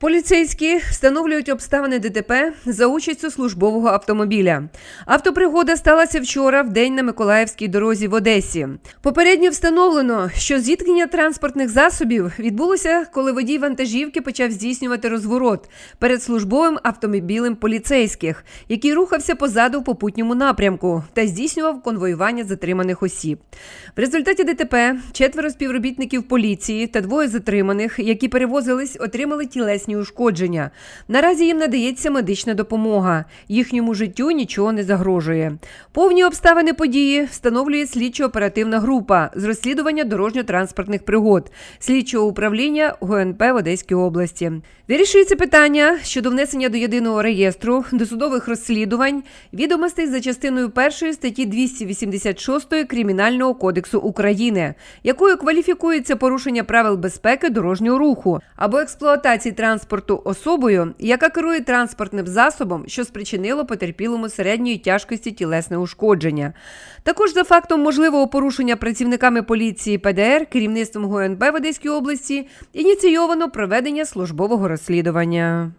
Поліцейські встановлюють обставини ДТП за участю службового автомобіля. Автопригода сталася вчора в день на Миколаївській дорозі в Одесі. Попередньо встановлено, що зіткнення транспортних засобів відбулося, коли водій вантажівки почав здійснювати розворот перед службовим автомобілем поліцейських, який рухався позаду в попутньому напрямку та здійснював конвоювання затриманих осіб. В результаті ДТП четверо співробітників поліції та двоє затриманих, які перевозились, отримали тілесні ушкодження. Наразі їм надається медична допомога. Їхньому життю нічого не загрожує. Повні обставини події встановлює слідчо-оперативна група з розслідування дорожньо-транспортних пригод слідчого управління ГУНП в Одеській області. Вирішується питання щодо внесення до єдиного реєстру досудових розслідувань відомостей за частиною першої статті 286 Кримінального кодексу України, якою кваліфікується порушення правил безпеки дорожнього руху або експлуатації транспорту особою, яка керує транспортним засобом, що спричинило потерпілому середньої тяжкості тілесне ушкодження. Також за фактом можливого порушення працівниками поліції ПДР керівництвом ГУНП в Одеській області ініційовано проведення службового розслідування.